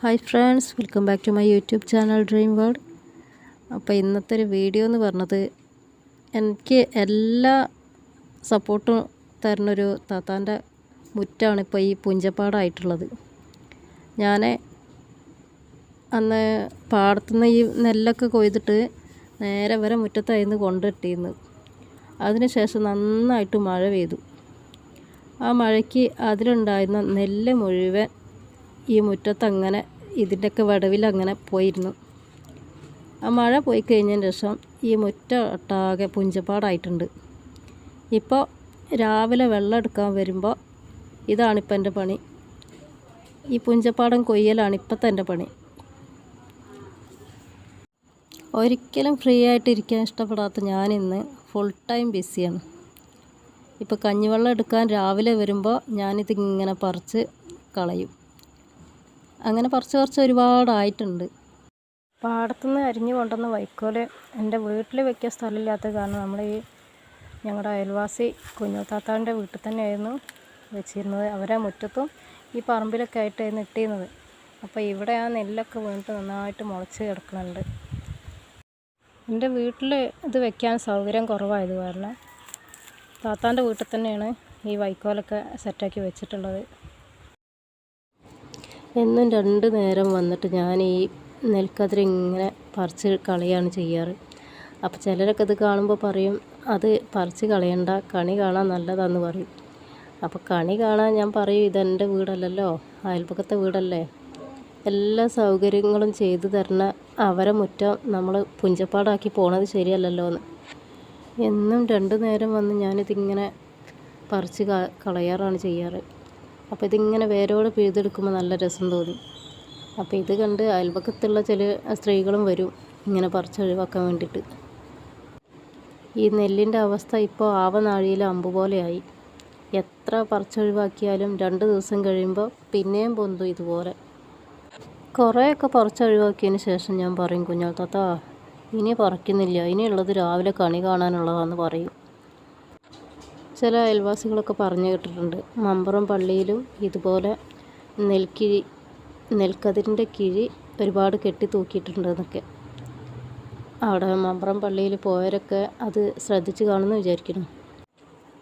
Hi friends welcome back to my YouTube channel dream world. അപ്പോൾ ഇന്നത്തെ ഒരു video എന്ന് പറഞ്ഞത് എനിക്ക് എല്ലാ സപ്പോർട്ടും തരുന്നൊരു താത്താന്റെ മുറ്റാണ് ഇപ്പോൾ ഈ പുഞ്ചപ്പാടായിട്ടുള്ളത്. ഞാൻ അന്ന് പാടത്തുനിന്ന് ഈ നെല്ലൊക്കെ കൊയ്തിട്ട് നേരെ വരെ മുറ്റത്തായിരുന്നു കൊണ്ടിട്ടിരുന്നു. അതിനുശേഷം നന്നായിട്ട് മഴ പെയ്തു. ആ മഴയ്ക്ക് അതിലുണ്ടായിരുന്ന നെല്ല് മുഴുവൻ ഈ മുറ്റത്ത് അങ്ങനെ ഇതിന്റെയൊക്കെ വടവിൽ അങ്ങനെ പോയിരുന്നു. ആ മഴ പോയി കഴിഞ്ഞതിന് ശേഷം ഈ മുറ്റ ഒട്ടാകെ പുഞ്ചപ്പാടായിട്ടുണ്ട്. ഇപ്പോൾ രാവിലെ വെള്ളം എടുക്കാൻ വരുമ്പോൾ ഇതാണിപ്പോൾ എന്റെ പണി. ഈ പുഞ്ചപ്പാടം കൊയ്യലാണ് ഇപ്പോഴത്തെ എന്റെ പണി. ഒരിക്കലും ഫ്രീ ആയിട്ട് ഇരിക്കാൻ ഇഷ്ടപ്പെടാത്ത ഞാനിന്ന് ഫുൾ ടൈം ബിസിയാണ് ഇപ്പോൾ കഞ്ഞിവെള്ളം എടുക്കാൻ രാവിലെ വരുമ്പോൾ ഞാനിതിങ്ങനെ പറിച്ച് കളയും. അങ്ങനെ കുറച്ച് കുറച്ച് ഒരുപാടായിട്ടുണ്ട്. പാടത്തുനിന്ന് അരിഞ്ഞു കൊണ്ടുവന്ന വൈക്കോൽ എന്റെ വീട്ടിൽ വെക്കാൻ സ്ഥലമില്ലാത്ത കാരണം നമ്മൾ ഈ ഞങ്ങളുടെ അയൽവാസി കുഞ്ഞുത്താത്താന്റെ വീട്ടിൽ തന്നെയായിരുന്നു വെച്ചിരുന്നത്. അവരെ മുറ്റത്തും ഈ പറമ്പിലൊക്കെ ആയിട്ടായിരുന്നു ഇട്ടിരുന്നത് അപ്പോൾ ഇവിടെ ആ നെല്ലൊക്കെ വീണിട്ട് നന്നായിട്ട് മുളച്ച് കിടക്കുന്നുണ്ട്. എന്റെ വീട്ടിൽ ഇത് വെക്കാൻ സൗകര്യം കുറവായത് കാരണം താത്താന്റെ വീട്ടിൽ തന്നെയാണ് ഈ വൈക്കോലൊക്കെ സെറ്റാക്കി വെച്ചിട്ടുള്ളത്. എന്നും രണ്ട് നേരം വന്നിട്ട് ഞാൻ ഈ നെൽക്കതിർ ഇങ്ങനെ പറിച്ച് കളയാണ് ചെയ്യാറ്. അപ്പോൾ ചിലരൊക്കെ ഇത് കാണുമ്പോൾ പറയും അത് പറിച്ച് കളയണ്ട കണി കാണാൻ നല്ലതാന്ന് പറയും. അപ്പോൾ കണി കാണാൻ ഞാൻ പറയും ഇതെന്റെ വീടല്ലല്ലോ അയൽപ്പക്കത്തെ വീടല്ലേ. എല്ലാ സൗകര്യങ്ങളും ചെയ്തു തരണ അവരെ മുറ്റം നമ്മൾ പുഞ്ചപ്പാടാക്കി പോണത് ശരിയല്ലല്ലോ എന്ന് എന്നും രണ്ടു നേരം വന്ന് ഞാനിതിങ്ങനെ പറിച്ച് കളയാറാണ് ചെയ്യാറ്. അപ്പോൾ ഇതിങ്ങനെ വേരോടെ പിഴുതെടുക്കുമ്പോൾ നല്ല രസം തോന്നി. അപ്പോൾ ഇത് കണ്ട് അയൽപക്കത്തുള്ള ചില സ്ത്രീകളും വരും ഇങ്ങനെ പറിച്ചൊഴിവാക്കാൻ വേണ്ടിയിട്ട് ഈ നെല്ലിന്റെ അവസ്ഥ ഇപ്പോൾ ആവനാഴിയിൽ അമ്പ് പോലെയായി. എത്ര പറിച്ചൊഴിവാക്കിയാലും രണ്ട് ദിവസം കഴിയുമ്പോൾ പിന്നെയും പൊന്തു ഇതുപോലെ. കുറേയൊക്കെ പറിച്ചൊഴിവാക്കിയതിന് ശേഷം ഞാൻ പറയും കുഞ്ഞാൾ താത്ത ഇനി പറിക്കുന്നില്ല. ഇനിയുള്ളത് രാവിലെ കണി കാണാനുള്ളതാണെന്ന് പറയും. ചില അയൽവാസികളൊക്കെ പറഞ്ഞു കേട്ടിട്ടുണ്ട്. മമ്പുറം പള്ളിയിലും ഇതുപോലെ നെൽക്കിഴി നെൽക്കതിരിന്റെ കിഴി ഒരുപാട് കെട്ടി തൂക്കിയിട്ടുണ്ടെന്നൊക്കെ അവിടെ മമ്പുറം പള്ളിയിൽ പോയവരൊക്കെ അത് ശ്രദ്ധിച്ച് കാണുമെന്ന് വിചാരിക്കുന്നു.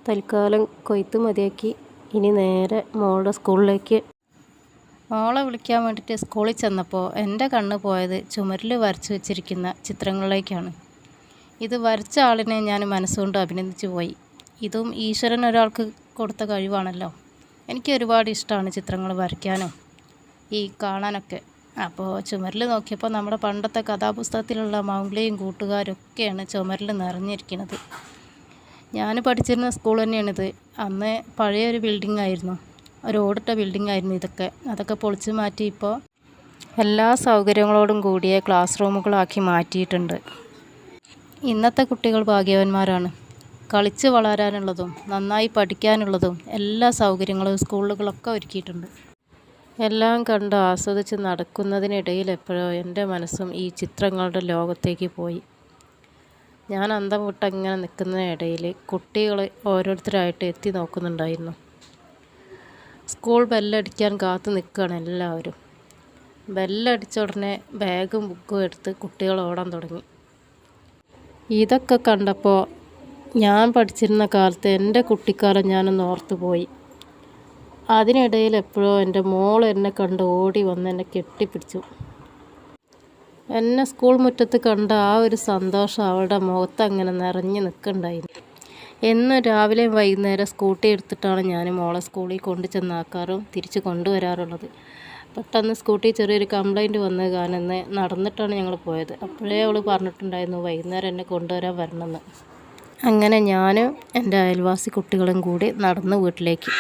തൽക്കാലം കൊയ്ത്ത് മതിയാക്കി. ഇനി നേരെ മോളുടെ സ്കൂളിലേക്ക്. മോളെ വിളിക്കാൻ വേണ്ടിയിട്ട് സ്കൂളിൽ ചെന്നപ്പോൾ എന്റെ കണ്ണ് പോയത് ചുമരിൽ വരച്ച് വെച്ചിരിക്കുന്ന ചിത്രങ്ങളിലേക്കാണ്. ഇത് വരച്ച ആളിനെ ഞാൻ മനസ്സുകൊണ്ട് അഭിനന്ദിച്ചു പോയി. ഇതും ഈശ്വരൻ ഒരാൾക്ക് കൊടുത്ത കഴിവാണല്ലോ. എനിക്ക് ഒരുപാട് ഇഷ്ടമാണ് ചിത്രങ്ങൾ വരയ്ക്കാനും ഈ കാണാനൊക്കെ. അപ്പോൾ ചുമരിൽ നോക്കിയപ്പോൾ നമ്മുടെ പണ്ടത്തെ കഥാപുസ്തകത്തിലുള്ള മൗംഗ്ലിയും കൂട്ടുകാരൊക്കെയാണ് ചുമരിൽ നിറഞ്ഞിരിക്കുന്നത്. ഞാൻ പഠിച്ചിരുന്ന സ്കൂൾ തന്നെയാണിത്. അന്ന് പഴയ ഒരു ബിൽഡിംഗ് ആയിരുന്നു. ഒരു ഓടിട്ട ബിൽഡിംഗ് ആയിരുന്നു ഇതൊക്കെ. അതൊക്കെ പൊളിച്ചു മാറ്റി ഇപ്പോൾ എല്ലാ സൗകര്യങ്ങളോടും കൂടിയ ക്ലാസ് റൂമുകളാക്കി മാറ്റിയിട്ടുണ്ട്. ഇന്നത്തെ കുട്ടികൾ ഭാഗ്യവന്മാരാണ്. കളിച്ച് വളരാനുള്ളതും നന്നായി പഠിക്കാനുള്ളതും എല്ലാ സൗകര്യങ്ങളും സ്കൂളുകളൊക്കെ ഒരുക്കിയിട്ടുണ്ട്. എല്ലാം കണ്ട് ആസ്വദിച്ച് നടക്കുന്നതിനിടയിൽ എപ്പോഴോ എന്റെ മനസ്സും ഈ ചിത്രങ്ങളുടെ ലോകത്തേക്ക് പോയി. ഞാൻ അന്തം വിട്ടങ്ങനെ നിൽക്കുന്നതിനിടയിൽ കുട്ടികൾ ഓരോരുത്തരായിട്ട് എത്തി നോക്കുന്നുണ്ടായിരുന്നു. സ്കൂൾ ബെല്ലടിക്കാൻ കാത്തു നിൽക്കുകയാണ് എല്ലാവരും. ബെല്ലടിച്ച ഉടനെ ബാഗും ബുക്കും എടുത്ത് കുട്ടികൾ ഓടാൻ തുടങ്ങി. ഇതൊക്കെ കണ്ടപ്പോൾ ഞാൻ പഠിച്ചിരുന്ന കാലത്ത് എന്റെ കുട്ടിക്കാലം ഞാനൊന്ന് ഓർത്തുപോയി. അതിനിടയിൽ എപ്പോഴോ എന്റെ മോൾ എന്നെ കണ്ട് ഓടി വന്ന് എന്നെ കെട്ടിപ്പിടിച്ചു. എന്നെ സ്കൂൾ മുറ്റത്ത് കണ്ട ആ ഒരു സന്തോഷം അവളുടെ മുഖത്ത് അങ്ങനെ നിറഞ്ഞു നിൽക്കണ്ടായിരുന്നു. എന്ന് രാവിലെ വൈകുന്നേരം സ്കൂട്ടി എടുത്തിട്ടാണ് ഞാൻ മോളെ സ്കൂളിൽ കൊണ്ടു ചെന്നാക്കാറും തിരിച്ച് കൊണ്ടുവരാറുള്ളത്. പെട്ടെന്ന് സ്കൂട്ടി ചെറിയൊരു കംപ്ലൈന്റ് വന്ന കാരണം നടന്നിട്ടാണ് ഞങ്ങൾ പോയത്. അപ്പോഴേ അവൾ പറഞ്ഞിട്ടുണ്ടായിരുന്നു വൈകുന്നേരം എന്നെ കൊണ്ടുവരാൻ വരണമെന്ന്. അങ്ങനെ ഞാനും എന്റെ അയൽവാസി കുട്ടികളും കൂടി നടന്ന് വീട്ടിലേക്ക്.